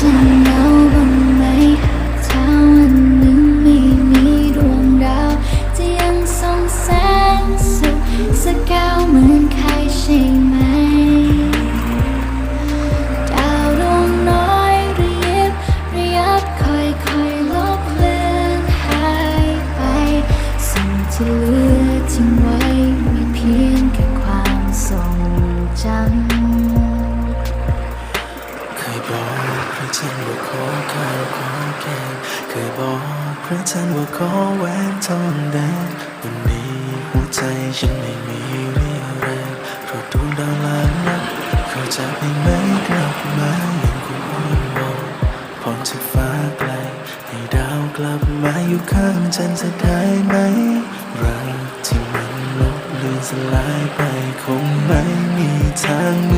จะเหงาบ้างไหมถ้าวันหนึ่งไม่มีดวงดาวจะยังส่องแสงสุขสักแก้วเหมือนใครใช่ไหม ดาวดวงน้อยระยิบระยับค่อยๆลบเลือนหายไป สิ่งที่เหลือทิ้งไว้ พระจันทร์ว่าขอข้าวขอแกงเคยบอกพระจันทร์ว่าขอแหวนทองแดงวันนี้หัวใจฉันไม่มีเรี่ยวแรงเพราะดวงดาวลางรักเขาจะไม่ไหมกลับมาอย่างคงอ้อนวอนพรจากฟ้าไกลให้ดาวกลับมาอยู่ข้างจันจะได้ไหมรักที่มันลบเลือนสลายไปคงไม่มีทางเหมื